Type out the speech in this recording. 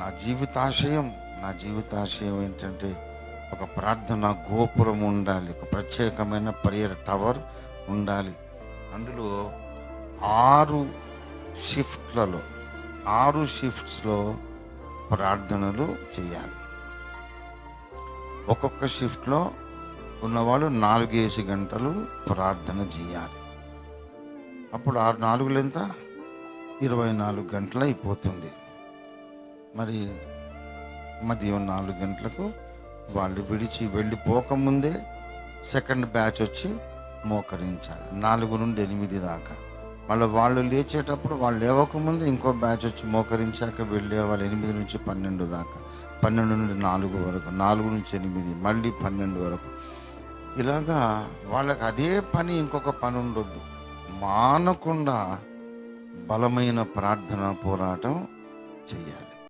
నా జీవితాశయం నా జీవితాశయం ఏంటంటే ఒక ప్రార్థన గోపురం ఉండాలి ఒక ప్రత్యేకమైన ప్రేయర్ టవర్ ఉండాలి. అందులో ఆరు షిఫ్ట్లలో ఆరు షిఫ్ట్స్లో ప్రార్థనలు చేయాలి. ఒక్కొక్క షిఫ్ట్లో ఉన్నవాళ్ళు నాలుగేసి గంటలు ప్రార్థన చేయాలి. అప్పుడు ఆరు నాలుగులు ఎంత? ఇరవై నాలుగు గంటలు అయిపోతుంది. మరి మధ్యం నాలుగు గంటలకు వాళ్ళు విడిచి వెళ్ళిపోకముందే సెకండ్ బ్యాచ్ వచ్చి మోకరించాలి. నాలుగు నుండి ఎనిమిది దాకా. మళ్ళీ వాళ్ళు లేచేటప్పుడు వాళ్ళు లేవకముందు ఇంకో బ్యాచ్ వచ్చి మోకరించాక వెళ్ళే వాళ్ళు ఎనిమిది నుంచి పన్నెండు దాకా. పన్నెండు నుండి నాలుగు వరకు. నాలుగు నుంచి ఎనిమిది మళ్ళీ పన్నెండు వరకు. ఇలాగా వాళ్ళకి అదే పని ఇంకొక పని ఉండొద్దు. మానకుండా బలమైన ప్రార్థన పోరాటం చెయ్యాలి.